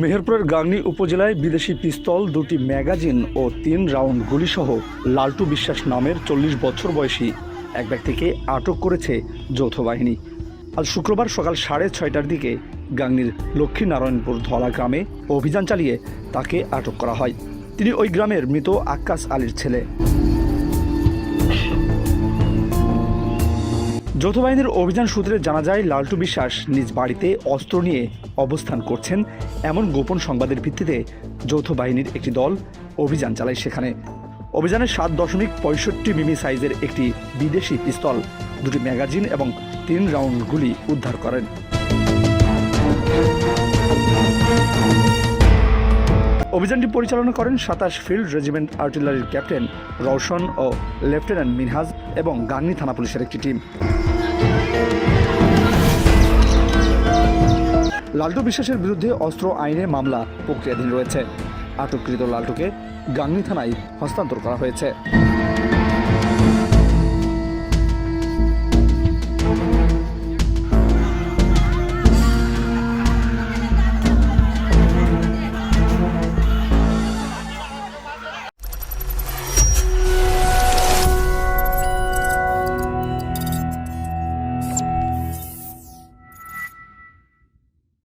মেহেরপুরের গাংনী উপজেলায় বিদেশি পিস্তল, দুটি ম্যাগাজিন ও তিন রাউন্ড গুলিসহ লালটু বিশ্বাস নামের চল্লিশ বছর বয়সী এক ব্যক্তিকে আটক করেছে যৌথ বাহিনী। আজ শুক্রবার সকাল সাড়ে ছয়টার দিকে গাংনীর লক্ষ্মীনারায়ণপুর ধলা গ্রামে অভিযান চালিয়ে তাকে আটক করা হয়। তিনি ওই গ্রামের মৃত আক্কাস আলীর ছেলে। যৌথ বাহিনীর অভিযান সূত্রে জানা যায়, লালটু বিশ্বাস নিজ বাড়িতে অস্ত্র নিয়ে অবস্থান করছেন। এমন গোপন সংবাদের ভিত্তিতে যৌথ বাহিনীর একটি দল অভিযান চালায় সেখানে। অভিযানে সাত দশমিক পঁয়ষট্টি মিমি সাইজের একটি বিদেশি পিস্তল, দুটি ম্যাগাজিন এবং তিন রাউন্ড গুলি উদ্ধার করেন। অভিযানটি পরিচালনা করেন সাতাশ ফিল্ড রেজিমেন্ট আর্টিলারির ক্যাপ্টেন রওশন ও লেফটেন্যান্ট মিনহাজ এবং গাংনী থানা পুলিশের একটি টিম। লাল্টু বিশ্বাসের বিরুদ্ধে অস্ত্র আইনে মামলা প্রক্রিয়াধীন রয়েছে। আটককৃত লাল্টুকে গাংনি থানায় হস্তান্তর করা হয়েছে।